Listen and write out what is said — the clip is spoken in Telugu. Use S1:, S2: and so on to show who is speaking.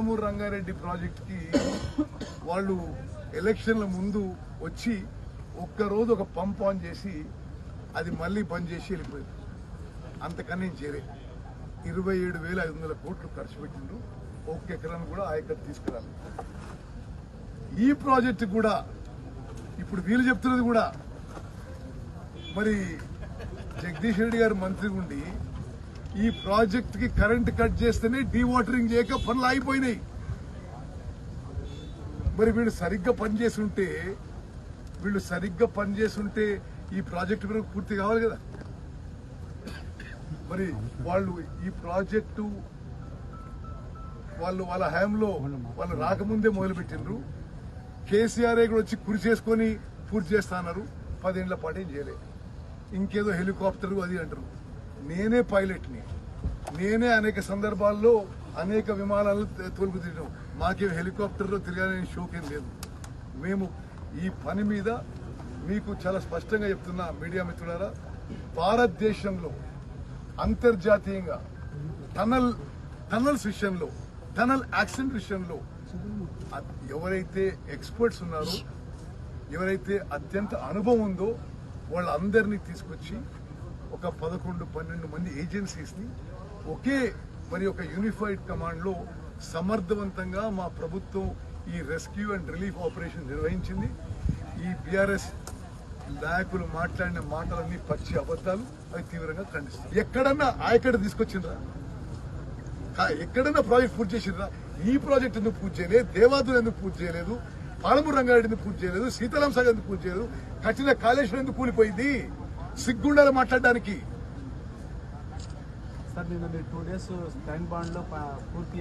S1: పాలమూరు రంగారెడ్డి ప్రాజెక్టుకి వాళ్ళు ఎలక్షన్ల ముందు వచ్చి ఒక్కరోజు ఒక పంప్ ఆన్ చేసి అది మళ్ళీ బంద్ చేసి వెళ్ళిపోయింది. అంతకన్నా ఏం ఇరవై ఏడు వేల ఐదు వందల కోట్లు ఖర్చు పెట్టిండు ఒక్క ఎకరాన్ని కూడా ఆయకట్టు తీసుకురాలి. ఈ ప్రాజెక్టు కూడా ఇప్పుడు వీళ్ళు చెప్తున్నది కూడా. మరి జగదీష్ రెడ్డి గారు మంత్రి ఉండి ఈ ప్రాజెక్ట్కి కరెంట్ కట్ చేస్తేనే డీవాటరింగ్ చేయక పనులు ఆగిపోయినాయి. మరి వీళ్ళు సరిగ్గా పనిచేసి ఉంటే వీళ్ళు సరిగ్గా పనిచేసి ఉంటే ఈ ప్రాజెక్టు కూడా పూర్తి కావాలి కదా? మరి వాళ్ళు ఈ ప్రాజెక్టు వాళ్ళు వాళ్ళ హయాంలో వాళ్ళు రాకముందే మొదలుపెట్టిండ్రు. కేసీఆర్ కూడా వచ్చి కురి చేసుకొని పూర్తి చేస్తాన్నారు పదేళ్ళ పాటు ఏం చేయలేదు ఇంకేదో హెలికాప్టర్ అది అంటారు. నేనే పైలట్ని. నేనే అనేక సందర్భాల్లో అనేక విమానాలు తోలుకు తిరిగాం మాకేం హెలికాప్టర్లో తిరగాలని షోకేం లేదు. మేము ఈ పని మీద మీకు చాలా స్పష్టంగా చెప్తున్నా మీడియా మిత్రులారా. భారతదేశంలో అంతర్జాతీయంగా టనల్ టనల్స్ విషయంలో టనల్ యాక్సిడెంట్ విషయంలో ఎవరైతే ఎక్స్పర్ట్స్ ఉన్నారో ఎవరైతే అత్యంత అనుభవం ఉందో వాళ్ళందరినీ తీసుకొచ్చి ఒక పదకొండు పన్నెండు మంది ఏజెన్సీస్ని ఒకే మరి ఒక యూనిఫైడ్ కమాండ్లో సమర్థవంతంగా మా ప్రభుత్వం ఈ రెస్క్యూ అండ్ రిలీఫ్ ఆపరేషన్ నిర్వహించింది. ఈ బీఆర్ఎస్ నాయకులు మాట్లాడిన మాటలన్నీ పచ్చి అబద్ధాలు అవి తీవ్రంగా ఖండిస్తాం ఎక్కడన్నా ఆయకడ తీసుకొచ్చిండ్రా? ఎక్కడన్నా ఎక్కడైనా ప్రాజెక్ట్ పూర్తి చేసిండ్రా? ఈ ప్రాజెక్ట్ ఎందుకు పూర్తి చేయలేదు దేవాదులు ఎందుకు పూర్తి చేయలేదు? పాలమూరు రంగారెడ్డి ఎందుకు పూర్తి చేయలేదు? సీతారాం సాగర్ ఎందుకు పూర్తి చేయలేదు? కట్టిన కాళేశ్వరం ఎందుకు కూలిపోయింది? సిగ్గుండాలి మాట్లాడడానికి.
S2: సార్ నిన్న మీరు టూ డేస్ స్టాండ్ బాండ్లో ప- పూర్తి